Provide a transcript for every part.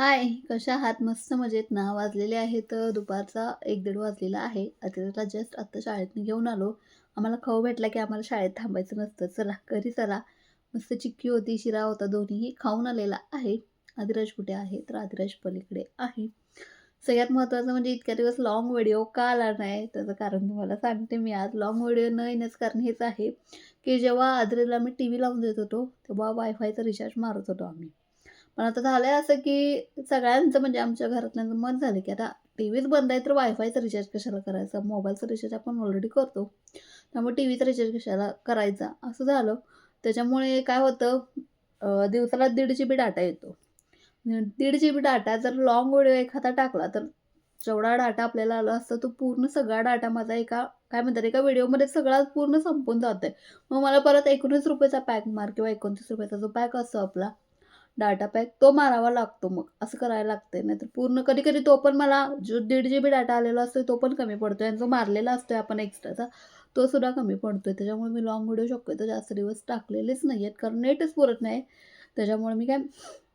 हाय, कशा आहात? मस्त मजेत ना? वाजलेले आहेत दुपारचा एक दीड वाजलेला आहे. अतिथीला जस्ट आत्ता शाळेतून घेऊन आलो. आम्हाला खाऊ भेटला की आम्हाला शाळेत थांबायचं नसतं. चला, घरी चला. मस्त चिक्की होती, शिरा होता, दोन्हीही खाऊन आलेला आहे. आदिराज कुठे आहे? तर आदिराज पलीकडे आहे. सगळ्यात महत्त्वाचं म्हणजे इतक्या दिवस लाँग व्हिडिओ का आला नाही? त्याचं कारण तुम्हाला सांगते मी आज. लाँग व्हिडिओ न येण्याचं कारण हेच आहे, की जेव्हा आदिराजला मी टी व्ही लावून देत होतो, तेव्हा वायफायचा रिचार्ज मारत होतो आम्ही. पण आता झालंय असं, की सगळ्यांचं म्हणजे आमच्या घरातल्यांचं मत झालं, की आता टीव्हीच बंद आहे, तर वायफायचा रिचार्ज कशाला करायचा? मोबाईलचा रिचार्ज आपण ऑलरेडी करतो. त्यामुळे टीव्हीचा रिचार्ज कशाला करायचा? असं झालं. त्याच्यामुळे काय होतं दिवसाला दीड जी बी डाटा येतो. दीड जी बी डाटा जर लाँग व्हिडिओ एखादा टाकला, तर जेवढा डाटा आपल्याला आला असतो तो पूर्ण सगळा डाटा माझा एका काय म्हणतात, एका व्हिडिओमध्ये सगळा पूर्ण संपून जातोय. मग मला परत एकोणीस रुपयाचा पॅक मार किंवा एकोणतीस रुपयाचा जो पॅक असतो आपला डाटा पॅक, तो मारावा लागतो मग. असं करायला लागतंय. नाहीतर पूर्ण कधी-कधी तो पण मला जो दीड जी बी डाटा आलेला असतो, तो पण कमी पडतो आणि जो मारलेला असतोय आपण एक्स्ट्राचा, तो सुद्धा कमी पडतोय. त्याच्यामुळे मी लॉंग व्हिडिओ शक्यतो जास्त दिवस टाकलेलेच नाही आहेत, कारण नेटच पुरत नाही. त्याच्यामुळे मी काय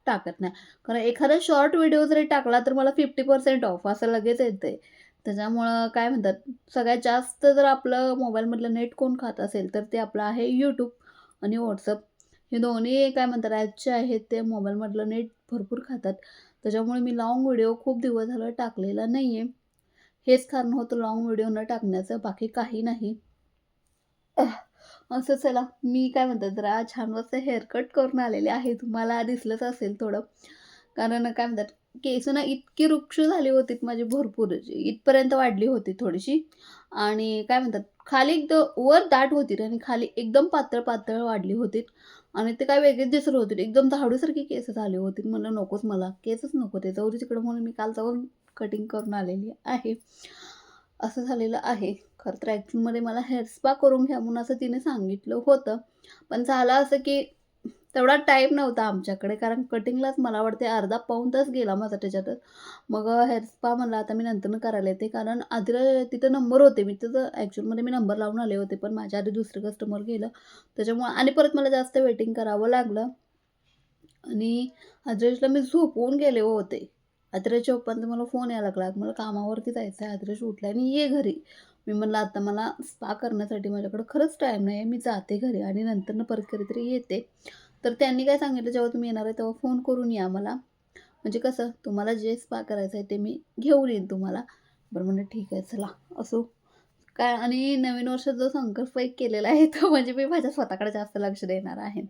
टाकत नाही. कारण एखादा शॉर्ट व्हिडिओ जरी टाकला, तर मला 50% ऑफ असं लगेच येते त्याच्यामुळं काय म्हणतात, सगळ्यात जास्त जर आपलं मोबाईलमधलं नेट कोण खात असेल, तर ते आपलं आहे यूट्यूब आणि व्हॉट्सअप हे दोन्ही काय म्हणतात ॲपचे आहेत, ते मोबाईलमधलं नेट भरपूर खातात. त्याच्यामुळे मी लाँग व्हिडिओ खूप दिवस झालं टाकलेला नाही आहे. हेच कारण होतं लाँग व्हिडिओ न टाकण्याचं, बाकी काही नाही. असं चला, मी काय म्हणतात, जरा छान वाजता हेअरकट करून आलेले आहे. तुम्हाला दिसलंच असेल थोडं. कारण काय म्हणतात, केस ना इतकी रुक्ष झाली होती माझी भरपूर, इथपर्यंत वाढली होती थोडीशी आणि काय म्हणतात, खाली एकदम वर दाट होती आणि खाली एकदम पातळ-पातळ वाढली होती आणि ते काय वेगळेच दिसत होते. एकदम झाडूसारखी केस झाले होते म्हणलं नकोच मला, केसच नको ते, जाऊ दे तिकडं म्हणून मी काल जाऊन कटिंग करून आलेली आहे. असं झालेलं आहे. खरं तर ॲक्चुअलमध्ये मला हेअर स्पा करून घ्या म्हणून असं तिने सांगितलं होतं. पण झालं असं, की तेवढा टाईम नव्हता आमच्याकडे, कारण कटिंगलाच मला वाटते अर्धा पाऊण तास गेला माझा त्याच्यातच. मग हेअर स्पा मला आता मी नंतरनं करायला येते, कारण आधीला तिथं नंबर होते. मी तिथं ॲक्च्युअलमध्ये मी नंबर लावून आले होते, पण माझ्या आधी दुसरं कस्टमर गेलं. त्याच्यामुळं आणि परत मला जास्त वेटिंग करावं लागलं आणि आदरेशला मी झोपवून गेले हो होते. आदरेशच्या पप्पांचा मला फोन यायला लागला, मला कामावरती जायचं आहे. आदरेश उठला आणि ये घरी. मी म्हणलं आता मला स्पा करण्यासाठी माझ्याकडं खरंच टाईम नाही आहे. मी जाते घरी आणि नंतरनं परत कधीतरी येते. तर त्यांनी काय सांगितलं, जेव्हा तुम्ही येणार आहे तेव्हा फोन करून या मला. म्हणजे कसं तुम्हाला जे स्पा करायचं आहे ते मी घेऊन येईन तुम्हाला. बरं म्हणजे ठीक आहे चला असो. काय आणि नवीन वर्षात जो संकल्प एक केलेला आहे, तो म्हणजे मी माझ्या स्वतःकडे जास्त लक्ष देणार आहे.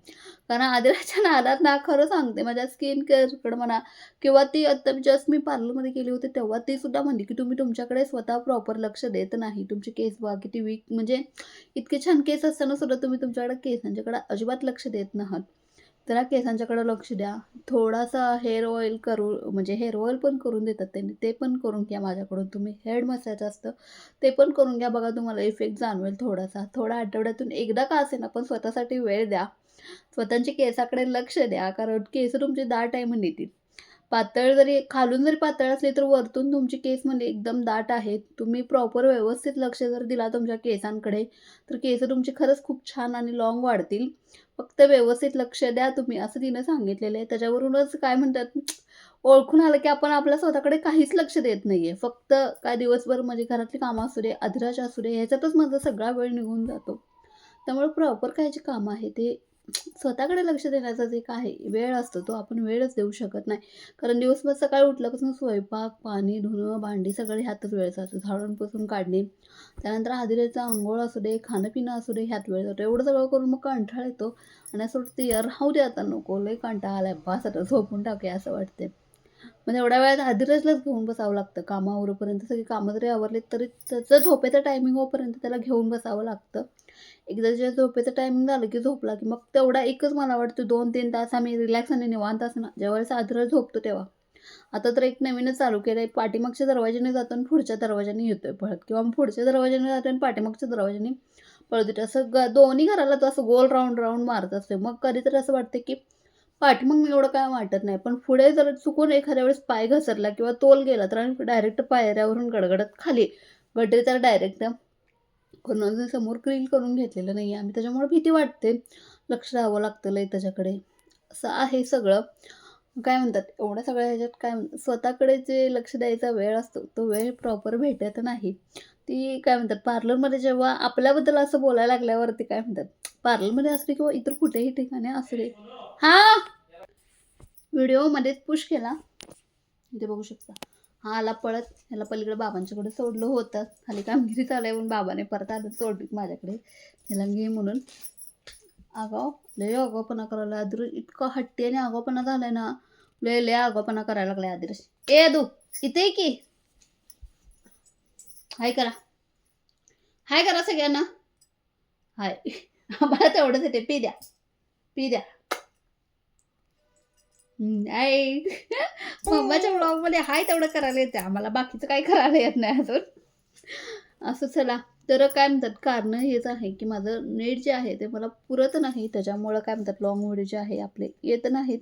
कारण आदिराच्या नादात ना खरं सांगते माझ्या स्किन केअरकडं म्हणा किंवा ती आता जस्ट मी पार्लरमध्ये गेली होती, तेव्हा ती सुद्धा म्हणली, की तुम्ही तुमच्याकडे स्वतः प्रॉपर लक्ष देत नाही. तुमचे केस बघा किती वीक म्हणजे इतके छान केस असताना सुद्धा तुम्ही तुमच्याकडे केसांच्याकडे अजिबात लक्ष देत नाहात. जरा केसांच्याकडे लक्ष द्या. थोडासा हेअर ऑइल करू म्हणजे हेअर ऑइल पण करून देतात त्यांनी, ते पण करून घ्या माझ्याकडून तुम्ही. हेड मसाज असतं, ते पण करून घ्या. बघा तुम्हाला इफेक्ट जाणवेल थोडासा. थोडा आठवड्यातून एकदा का असेना, पण स्वतःसाठी वेळ द्या. स्वतःच्या केसाकडे लक्ष द्या, कारण केस तुमचे दहा टाईम म्हणजे पातळ जरी खालून जरी पातळ असली, तर वरतून तुमची केस म्हणजे एकदम दाट आहेत. तुम्ही प्रॉपर व्यवस्थित लक्ष जर दिला तुमच्या केसांकडे, तर केस तुमचे खरंच खूप छान आणि लाँग वाढतील. फक्त व्यवस्थित लक्ष द्या तुम्ही, असं तिनं सांगितलेलं आहे. त्याच्यावरूनच काय म्हणतात, ओळखून आलं, की आपण आपल्या स्वतःकडे काहीच लक्ष देत नाही आहे. फक्त काय दिवसभर म्हणजे घरातली कामं असू दे, आदिराज असू दे, ह्याच्यातच माझा सगळा वेळ निघून जातो. त्यामुळे प्रॉपर काय जे कामं आहे ते स्वतःकडे लक्ष देण्याचा जे काय वेळ असतो, तो आपण वेळच देऊ शकत नाही. कारण दिवसभर सकाळी उठल्यापासून स्वयंपाक, पाणी, धुणं, भांडी सगळे ह्यातच वेळ जातो. झाडून पुसून काढणे, त्यानंतर हादिरेचा आंघोळ असू दे, खाणं-पिणं असू दे, ह्यात वेळ जातो. एवढं सगळं करून मग कंटाळा येतो आणि असं वाटतं यार राहू दे आता नको, लय कंटाळा आलाय, बास आता झोपून टाकूया असं वाटते. मग एवढ्या वेळात आदिराजलाच घेऊन बसावं लागतं. कामावरपर्यंत सगळी कामं जरी आवरली तरी त्याचं झोपेचं टायमिंग होईपर्यंत त्याला घेऊन बसावं लागतं. एकदा जे झोपेचं टायमिंग झालं, की झोपला, की मग तेवढा एकच मला वाटतं 2-3 तास आम्ही रिलॅक्स आणि निवांत असणं, ज्यावेळेस आदिराज झोपतो तेव्हा. आता तर एक नवीनच चालू केलं आहे, पाठीमागच्या दरवाजाने जातो आणि पुढच्या दरवाजाने येतोय पळत किंवा पुढच्या दरवाजाने जातो आणि पाठीमागच्या दरवाजाने पळत येतो. असं ग दोन्ही घराला तो असं गोल राऊंड राऊंड मारत असतो. मग कधीतरी असं वाटतं, की पाठीमागनं एवढं काय वाटत नाही, पण पुढे जर चुकून एखाद्या वेळेस पाय घसरला किंवा तोल गेला, तर आम्ही डायरेक्ट पायऱ्यावरून गडगडत खाली. गटरी तर डायरेक्ट पण समोर ग्रिल करून घेतलेलं नाही आहे आम्ही. त्याच्यामुळे भीती वाटते. लक्ष द्यावं लागतं लय त्याच्याकडे. असं आहे सगळं. काय म्हणतात एवढ्या सगळ्या ह्याच्यात काय म्हणतात स्वतःकडे जे लक्ष द्यायचा वेळ असतो तो वेळ प्रॉपर भेटत नाही ती काय म्हणतात पार्लरमध्ये जेव्हा आपल्याबद्दल असं बोलायला लागल्यावरती काय म्हणतात पार्लरमध्ये असले किंवा इतर कुठेही ठिकाणी असले हा! व्हिडिओमध्येच पुश केला. इथे बघू शकता. हा आला पळत. ह्याला पलीकडे बाबांच्याकडे सोडलं होतं. खाली कामगिरी चालू आहे म्हणून बाबाने परत आलं सोडली माझ्याकडे. ह्याला घे म्हणून. आगाव. लय आगावपणा करायला आदिरस इतका हट्टी आणि आगावपणा झालाय ना. लय लय आगावपणा करायला लागलाय आदिरस ए दू इथे की. हाय करा. हाय करा सगळ्यांना. हाय. आम्हाला तेवढंच येते. पी द्या. पी द्या. नाही मम्माच्या ब्लॉगमध्ये हाय तेवढं करायला येते. आम्हाला बाकीचं काही करायला येत नाही अजून. असं चला. तर काय म्हणतात कारण हेच आहे की माझं नेट जे आहे ते मला पुरत नाही. त्याच्यामुळं काय म्हणतात लॉंग व्हिडिओ जे आहे आपले येत नाहीत.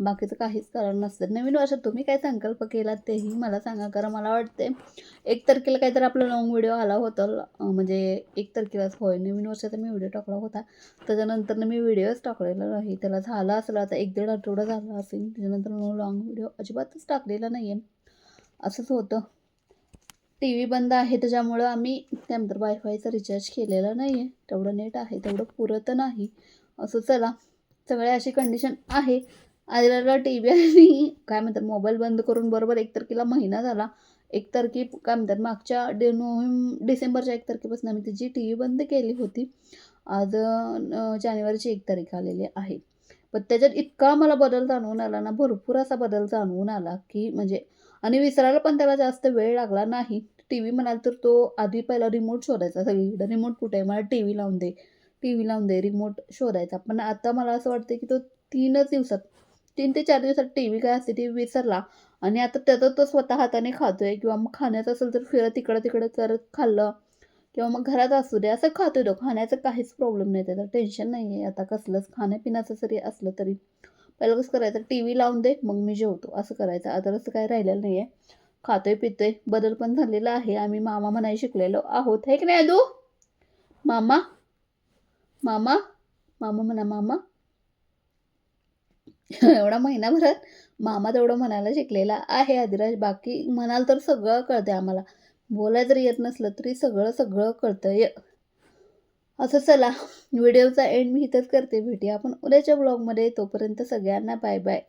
बाकीचं काहीच कारण नसतं. नवीन वर्षात तुम्ही काय संकल्प केला तेही मला सांगा कारण मला वाटते एक तारखेला काहीतरी आपला लॉंग व्हिडिओ आला होता. म्हणजे एक तारखेलाच होय नवीन वर्षाचा मी व्हिडिओ टाकला होता. त्याच्यानंतर मी व्हिडिओच टाकलेला नाही. त्याला झाला असला आता एक दीड आठवडा झाला असेल. त्याच्यानंतर लॉंग व्हिडिओ अजिबातच टाकलेला नाही आहे असंच होतं. टी व्ही बंद आहे त्याच्यामुळं आम्ही त्यानंतर वायफायचा रिचार्ज केलेला नाही आहे तेवढं नेट आहे तेवढं पुरत नाही. असं चला. सगळ्या अशी कंडिशन आहे. आलेला टी व्ही आणि काय म्हणतात मोबाईल बंद करून बरोबर एक तारखेला महिना झाला. एक तारखे काय म्हणतात मागच्या डे नोव्हेंब डिसेंबरच्या एक तारखेपासून आम्ही तिची टी व्ही बंद केली होती. आज जानेवारीची एक तारीख आलेली आहे. पण त्याच्यात इतका मला बदल जाणवून आला ना भरपूर असा बदल जाणवून आला की म्हणजे आणि विसरायला पण त्याला जास्त वेळ लागला नाही. टी व्ही म्हणाल तर तो आधी पहिला रिमोट शोधायचा सगळीकडे. रिमोट कुठे? आहे मला टी व्ही लावून दे. टी व्ही लावून दे. रिमोट शोधायचा. पण आता मला असं वाटतं की तो तीनच दिवसात तीन ते चार दिवसात टी व्ही काय असते ती विसरला. आणि आता त्याचा तो स्वतः हाताने खातोय किंवा मग खाण्याचं असेल तर फिरत तिकडं तिकडं करत खाल्लं किंवा मग घरात असू दे. असं खातोय तो. खाण्याचं काहीच प्रॉब्लेम नाही त्याचं. टेन्शन नाही आहे आता कसलंच खाण्यापिण्याचं जरी असलं तरी. पहिलं कसं करायचं? टी व्ही लावून दे मग मी जेवतो. असं करायचं. आता असं काही राहिलेलं नाही आहे खातोय पितोय. बदल पण झालेला आहे. आम्ही मामा म्हणाय शिकलेलो आहोत. हे की नाही तू मामा? मामा? मामा म्हणा मामा? एवढा महिनाभरात मामा तेवढं म्हणायला शिकलेला आहे आदिराज. बाकी म्हणाल तर सगळं कळतंय आम्हाला. बोलायला जरी येत नसलं तरी सगळं सगळं कळतंय. असं चला व्हिडिओचा एंड मी इथंच करते. भेटी आपण उद्याच्या ब्लॉगमध्ये तोपर्यंत सगळ्यांना बाय बाय